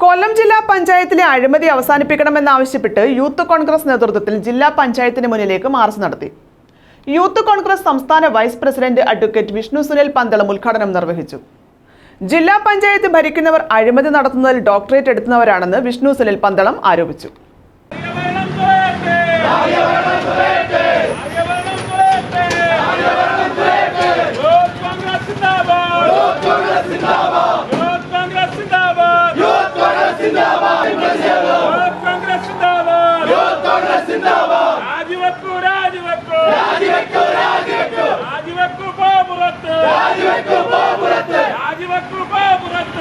കൊല്ലം ജില്ലാ പഞ്ചായത്തിലെ അഴിമതി അവസാനിപ്പിക്കണമെന്നാവശ്യപ്പെട്ട് യൂത്ത് കോൺഗ്രസ് നേതൃത്വത്തിൽ ജില്ലാ പഞ്ചായത്തിന് മുന്നിലേക്ക് മാർച്ച് നടത്തി. യൂത്ത് കോൺഗ്രസ് സംസ്ഥാന vice president advocate Vishnu Sunil Pandalam ഉദ്ഘാടനം നിർവഹിച്ചു. ജില്ലാ പഞ്ചായത്ത് ഭരിക്കുന്നവർ അഴിമതി നടത്തുന്നതിൽ ഡോക്ടറേറ്റ് എടുക്കുന്നവരാണെന്ന് വിഷ്ണു സുനിൽ പന്തളം ആരോപിച്ചു ആര്യവരണം തുറയട്ടെ ആര്യവരണം തുറയട്ടെ ആര്യവരണം തുറയട്ടെ യൂത്ത് കോൺഗ്രസ് സിന്ദാബാദ് യൂത്ത് കോൺഗ്രസ് സിന്ദാബാദ് യൂത്ത് കോൺഗ്രസ് സിന്ദാബാദ് യൂത്ത് കോൺഗ്രസ് സിന്ദാബാദ് യൂത്ത് കോൺഗ്രസ് സിന്ദാബാദ് യൂത്ത് കോൺഗ്രസ് സിന്ദാബാദ് രാജിവെക്കൂ രാജിവെക്കൂ രാജിവെക്കൂ രാജിവെക്കൂ രാജിവെക്കൂ പോ പുറത്ത് രാജിവെക്കൂ പോ പുറത്ത് രാജിവെക്കൂ പോ പുറത്ത് രാജിവെക്കൂ പോ പുറത്ത്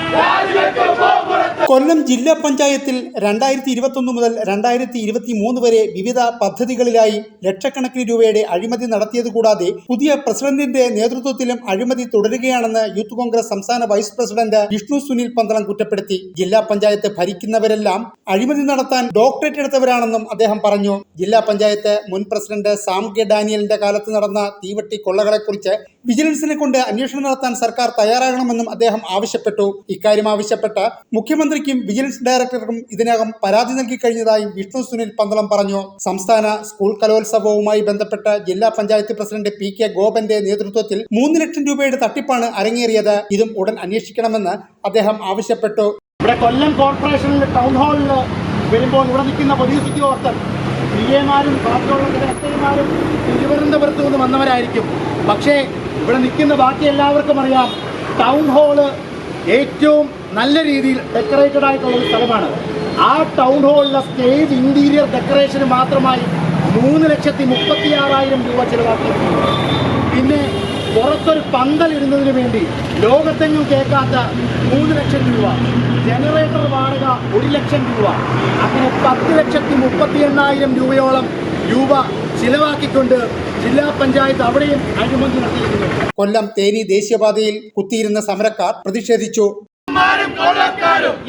കൊല്ലം ജില്ലാ പഞ്ചായത്തിൽ രണ്ടായിരത്തി ഇരുപത്തൊന്ന് മുതൽ രണ്ടായിരത്തി ഇരുപത്തി മൂന്ന് വരെ വിവിധ പദ്ധതികളിലായി ലക്ഷക്കണക്കിന് രൂപയുടെ അഴിമതി നടത്തിയത് കൂടാതെ പുതിയ പ്രസിഡന്റിന്റെ നേതൃത്വത്തിലും അഴിമതി തുടരുകയാണെന്ന് യൂത്ത് കോൺഗ്രസ് സംസ്ഥാന വൈസ് പ്രസിഡന്റ് വിഷ്ണു സുനിൽ പന്തളം കുറ്റപ്പെടുത്തി. ജില്ലാ പഞ്ചായത്ത് ഭരിക്കുന്നവരെല്ലാം അഴിമതി നടത്താൻ ഡോക്ടറേറ്റ് എടുത്തവരാണെന്നും അദ്ദേഹം പറഞ്ഞു. ജില്ലാ പഞ്ചായത്ത് മുൻ പ്രസിഡന്റ് സാം കെ ഡാനിയലിന്റെ കാലത്ത് നടന്ന തീവട്ടി കൊള്ളകളെക്കുറിച്ച് വിജിലൻസിനെ കൊണ്ട് അന്വേഷണം നടത്താൻ സർക്കാർ തയ്യാറാകണമെന്നും അദ്ദേഹം ആവശ്യപ്പെട്ടു. ഇക്കാര്യം ആവശ്യപ്പെട്ട് മുഖ്യമന്ത്രിക്കും വിജിലൻസ് ഡയറക്ടർക്കും ഇതിനകം പരാതി നൽകി കഴിഞ്ഞതായി വിഷ്ണു സുനിൽ പന്തളം പറഞ്ഞു. സംസ്ഥാന സ്കൂൾ കലോത്സവവുമായി ബന്ധപ്പെട്ട് ജില്ലാ പഞ്ചായത്ത് പ്രസിഡന്റ് പി കെ ഗോപന്റെ നേതൃത്വത്തിൽ മൂന്ന് ലക്ഷം രൂപയുടെ തട്ടിപ്പാണ് അരങ്ങേറിയത്. ഇതും ഉടൻ അന്വേഷിക്കണമെന്ന് അദ്ദേഹം ആവശ്യപ്പെട്ടു. ഇവിടെ കൊല്ലം കോർപ്പറേഷനിൽ ടൗൺ ഹാളിൽ വരുമ്പോൾ ഇവിടെ നിൽക്കുന്ന പോലീസ് ഉദ്യോഗസ്ഥർ പി എമാരും ബാക്കിയുള്ള തിരുവനന്തപുരത്ത് നിന്ന് വന്നവരായിരിക്കും. പക്ഷേ ഇവിടെ നിൽക്കുന്ന ബാക്കി എല്ലാവർക്കും അറിയാം ടൗൺ ഹാൾ ഏറ്റവും നല്ല രീതിയിൽ ഡെക്കറേറ്റഡ് ആയിട്ടുള്ള ഒരു സ്ഥലമാണ്. ആ ടൗൺ ഹാളിലെ സ്റ്റേജ് ഇന്റീരിയർ ഡെക്കറേഷന് മാത്രമായി മൂന്ന് ലക്ഷത്തി മുപ്പത്തി ആറായിരം രൂപ ചിലവാക്കിയിട്ടുണ്ട്. പിന്നെ പുറത്തൊരു പന്തൽ ഇടുന്നതിന് വേണ്ടി ലോകത്തെങ്ങും കേൾക്കാത്ത മൂന്ന് ലക്ഷം രൂപ ജനറേറ്റർ വാടക ഒരു ലക്ഷം രൂപ അങ്ങനെ പത്ത് ലക്ഷത്തി മുപ്പത്തി എണ്ണായിരം രൂപയോളം രൂപ ചിലവാക്കിക്കൊണ്ട് ജില്ലാ പഞ്ചായത്ത് അവിടെയും അഴിമതി നടത്തിയിരുന്നു കൊല്ലം തേനി ദേശീയപാതയിൽ കുത്തിയിരുന്ന സമരക്കാർ പ്രതിഷേധിച്ചു.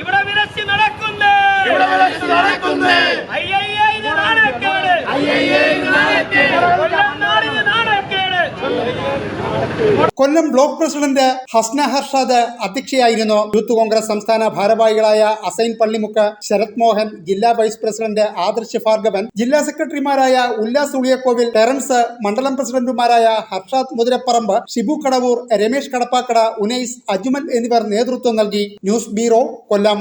ഇവിടെ വിലസി നടക്കുന്നേ. ഇവിടെ വിലസി നടക്കുന്നേ. അയ്യയ്യേ ഇത് നാണക്കേട്. അയ്യയ്യേ ഇത് നാണക്കേട്. കൊല്ലം നാടിന് കൊല്ലം ബ്ലോക്ക് പ്രസിഡന്റ് ഹസ്ന ഹർഷാദ് അധ്യക്ഷയായിരുന്നു യൂത്ത് കോൺഗ്രസ് സംസ്ഥാന ഭാരവാഹികളായ അസൈൻ പള്ളിമുക്ക് ശരത് മോഹൻ ജില്ലാ വൈസ് പ്രസിഡന്റ് ആദർശ് ഭാർഗവൻ ജില്ലാ സെക്രട്ടറിമാരായ ഉല്ലാസ് ഉളിയക്കോവിൽ ടെറൻസ് മണ്ഡലം പ്രസിഡന്റുമാരായ ഹർഷാദ് മുതിരപ്പറമ്പ് ഷിബു കടവൂർ രമേശ് കടപ്പാക്കട ഉനൈസ് അജ്മൽ എന്നിവർ നേതൃത്വം നൽകി. News bureau Kollam.